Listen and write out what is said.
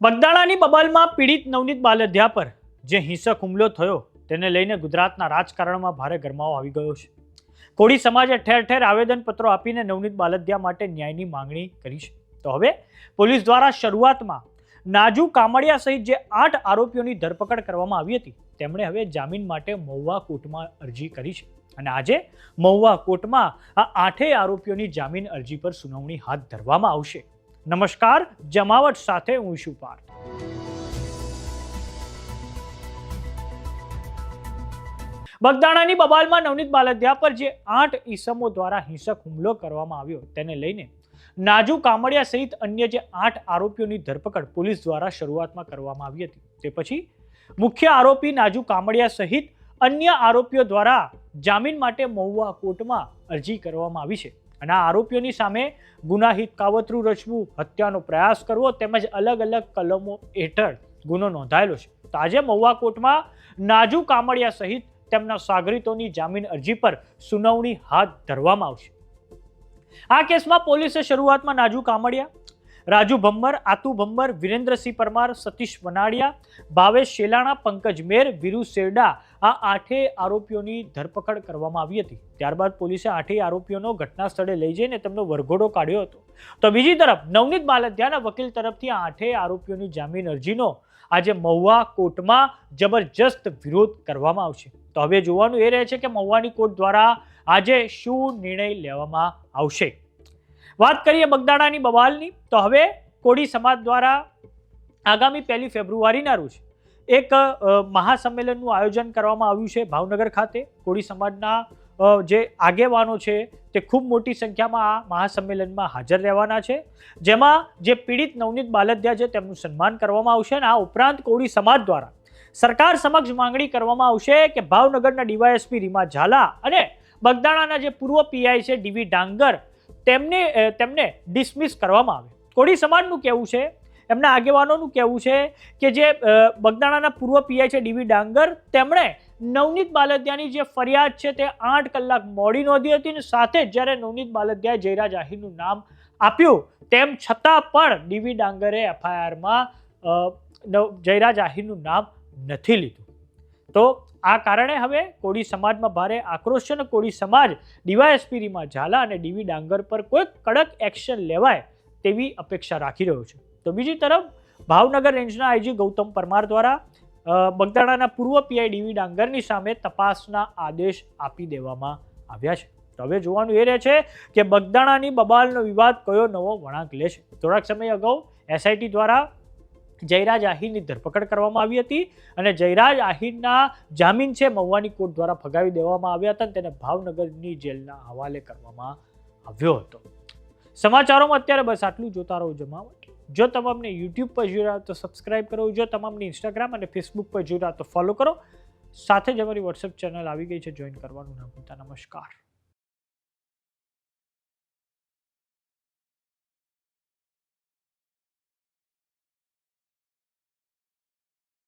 બગદાણાની બબાલમાં પીડિત નવનીત બાલધ્યા પર જે હિંસક હુમલો થયો, તેને લઈને ગુજરાતના રાજકારણમાં ભારે ગરમાવો આવી ગયો છે. કોળી સમાજે ઠેર ઠેર આવેદનપત્રો આપીને નવનીત બાલધ્યા માટે ન્યાયની માંગણી કરી છે. તો હવે પોલીસ દ્વારા શરૂઆતમાં નાજુ કામડિયા સહિત જે આઠ આરોપીઓની ધરપકડ કરવામાં આવી હતી, તેમણે હવે જામીન માટે મહુવા કોર્ટમાં અરજી કરી છે. અને આજે મહુવા કોર્ટમાં આ આઠેય આરોપીઓની જામીન અરજી પર સુનાવણી હાથ ધરવામાં આવશે. નમસ્કાર, જમાવટ સાથે હું છું પાર્થ બગદાણાની બબાલમાં નવનીત બાલદિયા પર જે આઠ ઈસમો દ્વારા હિંસક હુમલો કરવામાં આવ્યો તેને લઈને નાજુ કામડિયા સહિત અન્ય જે આઠ આરોપીઓની ધરપકડ પોલીસ દ્વારા શરૂઆતમાં કરવામાં આવી હતી. તે પછી મુખ્ય આરોપી નાજુ કામડિયા સહિત અન્ય આરોપીઓ દ્વારા જામીન માટે મહુવા કોર્ટમાં અરજી કરવામાં આવી છે. અને આ આરોપીઓની સામે ગુનાહિત કાવતરું રચવું, હત્યાનો પ્રયાસ કરવો તેમજ અલગ અલગ કલમો હેઠળ ગુનો નોંધાયેલો છે. તો આજે મહુવા કોર્ટમાં નાજુ કામડિયા સહિત તેમના સાગરીતોની જામીન અરજી પર સુનાવણી હાથ ધરવામાં આવશે. આ કેસમાં પોલીસે શરૂઆતમાં નાજુ કામડિયા રાજુ ભમ્મર, આતુ ભમ્મર, વિરેન્દ્રસિંહ પરમાર, સતીશ વનાડિયા, ભાવેશ શેલાણા, પંકજ મેર, વિરુ શેરડા આ આઠેય આરોપીઓની ધરપકડ કરવામાં આવી હતી. ત્યારબાદ પોલીસે આઠેય આરોપીઓનો ઘટના સ્થળે લઈ જઈને તેમનો વરઘોડો કાઢ્યો હતો. તો બીજી તરફ નવનીત માલધ્યાના વકીલ તરફથી આ આઠેય આરોપીઓની જામીન અરજીનો આજે મહુવા કોર્ટમાં જબરજસ્ત વિરોધ કરવામાં આવશે. તો હવે જોવાનું એ રહે છે કે મહુવાની કોર્ટ દ્વારા આજે શું નિર્ણય લેવામાં આવશે? વાત કરીએ બગદાણાની બવાલની, તો હવે કોળી સમાજ દ્વારા આગામી પહેલી ફેબ્રુઆરીના રોજ એક મહાસંમેલનનું આયોજન કરવામાં આવ્યું છે ભાવનગર ખાતે. કોળી સમાજના જે આગેવાનો છે તે ખૂબ મોટી સંખ્યામાં આ મહાસંમેલનમાં હાજર રહેવાના છે. જેમાં જે પીડિત નવનીત બાલદિયા છે તેમનું સન્માન કરવામાં આવશે અને આ ઉપરાંત કોળી સમાજ દ્વારા સરકાર સમક્ષ માંગણી કરવામાં આવશે કે ભાવનગરના ડીવાયએસપી રીમા ઝાલા અને બગદાણાના જે પૂર્વ પીઆઈ છે ડીવી ડાંગર તેમને તેમને ડિસમિસ કરવામાં આવે. કોળી સમાજનું કહેવું છે, એમના આગેવાનોનું કહેવું છે કે જે બગદાણાના પૂર્વ પીઆઈ છે ડીવી ડાંગર, તેમણે નવનીત બાલદિયાની જે ફરિયાદ છે તે આઠ કલાક મોડી નોંધી હતી અને સાથે જ જ્યારે નવનીત બાલદિયાએ જયરાજ આહિરનું નામ આપ્યું, તેમ છતાં પણ ડીવી ડાંગરે એફઆઈઆરમાં જયરાજ આહિરનું નામ નથી લીધું. તો આ કારણે હવે કોળી સમાજમાં ભારે આક્રોશ છે અને કોળી સમાજ ડીવાયએસપી રીમા ઝાલા અને ડીવી ડાંગર પર કોઈ કડક એક્શન લેવાય તેવી અપેક્ષા રાખી રહ્યો છે. તો બીજી તરફ, ભાવનગર રેન્જના આઈજી ગૌતમ પરમાર દ્વારા બગદાણાના પૂર્વ પીઆઈ ડીવી ડાંગરની સામે તપાસના આદેશ આપી દેવામાં આવ્યા છે. તો હવે જોવાનું એ રહે છે કે બગદાણાની બબાલનો વિવાદ કયો નવો વળાંક લે છે? થોડાક સમય અગાઉ એસઆઈટી દ્વારા જયરાજ આહિરની ધરપકડ કરવામાં આવી હતી અને જયરાજ આહિરના જામીન છે મહુવાની કોર્ટ દ્વારા ફગાવી દેવામાં આવ્યા હતા અને તેને ભાવનગરની જેલના હવાલે કરવામાં આવ્યો હતો. સમાચારોમાં અત્યારે બસ આટલું જોતા રહો જમાવટ. જો તમામને યુટ્યુબ પર જોઈ રહ્યા તો સબસ્ક્રાઇબ કરો. જો તમામને ઇન્સ્ટાગ્રામ અને ફેસબુક પર જોઈ રહ્યા તો ફોલો કરો. સાથે જ અમારી વોટ્સએપ ચેનલ આવી ગઈ છે. જોઈન કરવાનું ના ભૂલતા. નમસ્કાર.